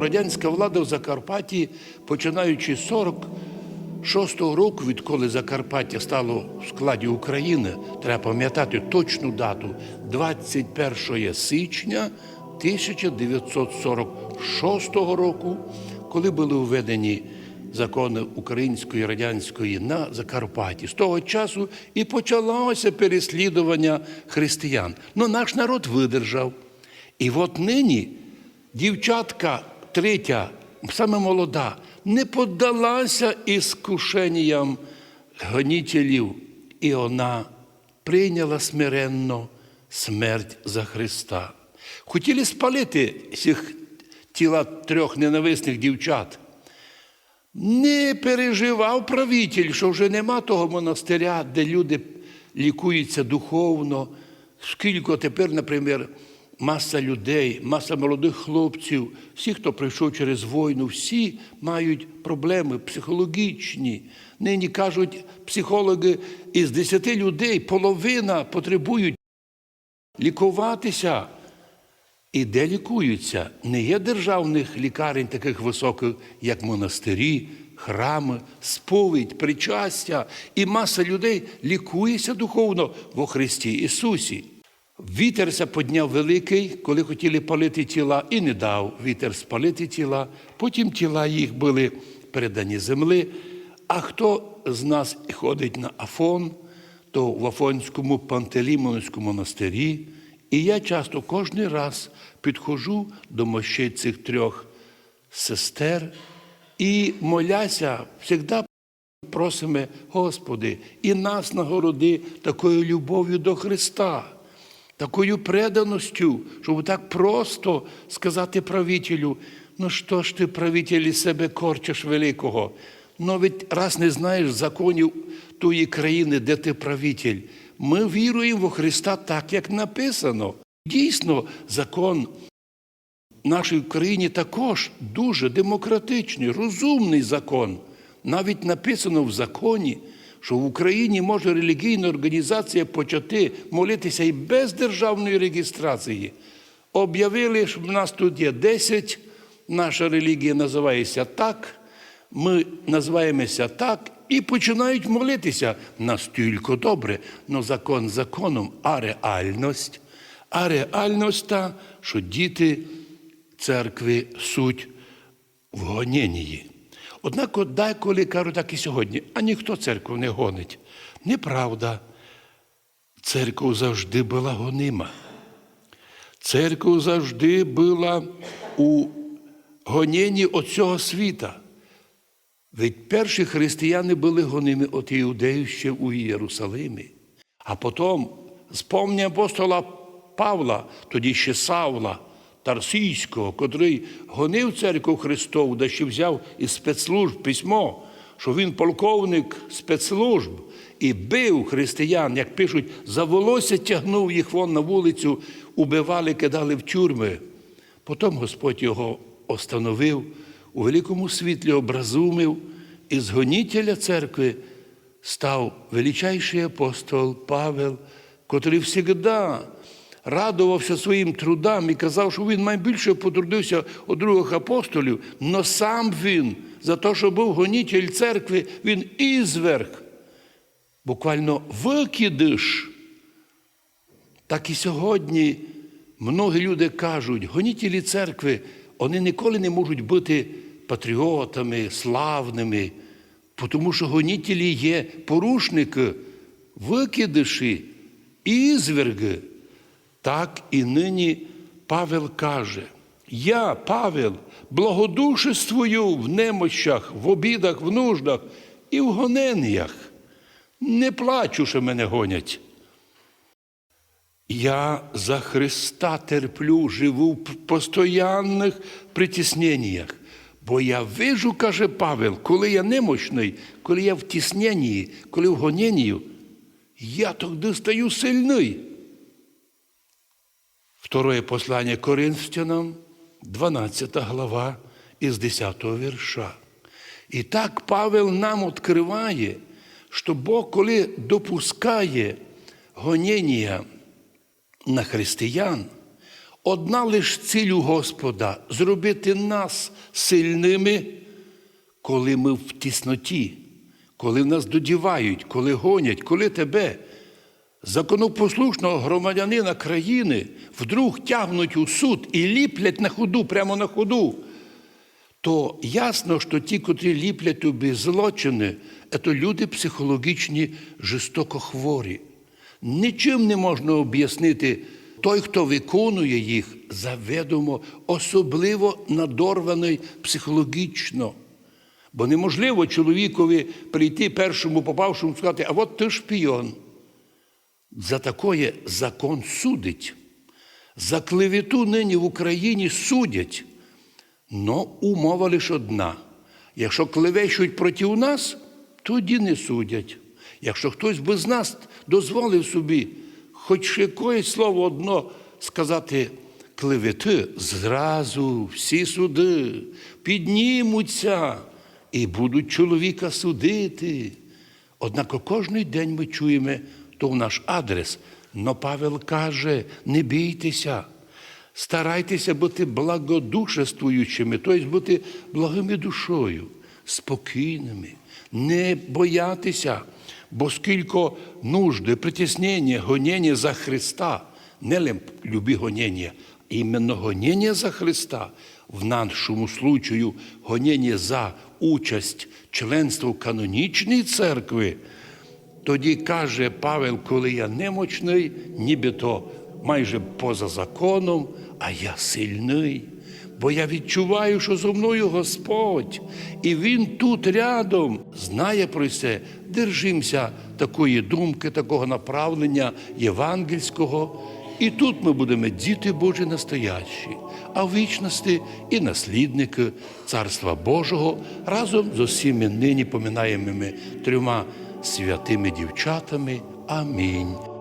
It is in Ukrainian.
Радянська влада в Закарпатті, починаючи з 46-го року, відколи Закарпаття стало в складі України, треба пам'ятати точну дату 21 січня 1946 року, коли були введені закони української і радянської на Закарпатті. З того часу і почалося переслідування християн. Ну наш народ видержав. І от нині дівчатка третя, саме молода, не поддалася іскушенням гонітелів, і вона прийняла смиренно смерть за Христа. Хотіли спалити цих тіла трьох ненависних дівчат. Не переживав правитель, що вже нема того монастиря, де люди лікуються духовно. Скільки тепер, наприклад, маса людей, маса молодих хлопців, всі, хто пройшов через війну, всі мають проблеми психологічні. Нині кажуть психологи, із десяти людей половина потребують лікуватися. І де лікуються? Не є державних лікарень таких високих, як монастирі, храми, сповідь, причастя. І маса людей лікується духовно во Христі Ісусі. Вітерся подняв великий, коли хотіли палити тіла, і не дав вітер спалити тіла. Потім тіла їх були передані землі. А хто з нас ходить на Афон, то в Афонському Пантелеймоновському монастирі. І я часто кожен раз підходжу до мощей цих трьох сестер і моляся, завжди просимо, Господи, і нас нагороди такою любов'ю до Христа, такою преданістю, щоб так просто сказати правителю, ну що ж ти, правитель, із себе корчиш великого? Ведь раз не знаєш законів тої країни, де ти правитель, ми віруємо в Христа так, як написано. Дійсно, закон нашій країні також дуже демократичний, розумний закон. Навіть написано в законі, що в Україні може релігійна організація почати молитися і без державної реєстрації. Об'явили, що в нас тут є 10, наша релігія називається так, ми називаємося так і починають молитися. Настільки добре, але закон законом, а реальність, а реальність та, що діти церкви суть в гоненні. Однак деколи кажуть так і сьогодні, а ніхто церкву не гонить. Неправда. Церква завжди була гонима. Церква завжди була у гоненні от цього світа. Ведь перші християни були гоними от іудеїв ще у Єрусалимі. А потім, спомні апостола Павла, тоді ще Савла, Тарсійського, котрий гонив церкву Христову, де ще взяв із спецслужб письмо, що він полковник спецслужб і бив християн, як пишуть, за волосся тягнув їх вон на вулицю, убивали, кидали в тюрми. Потім Господь його остановив, у великому світлі образумив, і з гонітеля церкви став величайший апостол Павел, котрий завжди радувався своїм трудам і казав, що він найбільше потрудився у других апостолів, але сам він, за те, що був гонітель церкви, він ізверг, буквально викидиш. Так і сьогодні многі люди кажуть, гонітелі церкви, вони ніколи не можуть бути патріотами, славними, тому що гонітелі є порушники, викидиші, ізверги. Так і нині Павел каже: Я, Павел, благодушествую в немощах, в обідах, в нуждах і в гоненнях. Не плачу, що мене гонять. Я за Христа терплю, живу в постоянних притісненнях. Бо я вижу, каже Павел, коли я немощний, коли я в тісненні, коли в гоненні, я тоді стаю сильний. Второе послання Коринфянам, 12 глава із 10 вірша. І так Павел нам відкриває, що Бог, коли допускає гонення на християн, одна лиш ціль у Господа зробити нас сильними, коли ми в тісноті, коли нас додівають, коли гонять, коли тебе, законопослушного громадянина країни, вдруг тягнуть у суд і ліплять на ходу, прямо на ходу, то ясно, що ті, котрі ліплять тобі злочини, це люди психологічні, жорстоко хворі. Нічим не можна об'яснити той, хто виконує їх заведомо, особливо надорваний психологічно. Бо неможливо чоловікові прийти першому попавшому і сказати, а от ти шпіон. За такое закон судить. За клевету нині в Україні судять. Но умова лише одна. Якщо клевещуть проти нас, тоді не судять. Якщо хтось без нас дозволив собі хоч якесь слово одно сказати клевети, зразу всі суди піднімуться і будуть чоловіка судити. Однак кожен день ми чуємо то в наш адрес. Но Павел каже: не бійтеся, старайтеся бути благодушествуючими, тобто бути благими душою, спокійними, не боятися, бо скільки нужди, притіснення, гонення за Христа, не любі гонення, іменно гонення за Христа, в нашому случаю гонення за участь членства в канонічній церкві. Тоді каже Павел, коли я немочний, нібито майже поза законом, а я сильний, бо я відчуваю, що зо мною Господь, і Він тут рядом знає про це. Держимося такої думки, такого направлення євангельського. І тут ми будемо діти Божі настоящі, а в вічності і наслідники Царства Божого разом з усіми нині поминаємими трьома святими дівчатами. Амінь.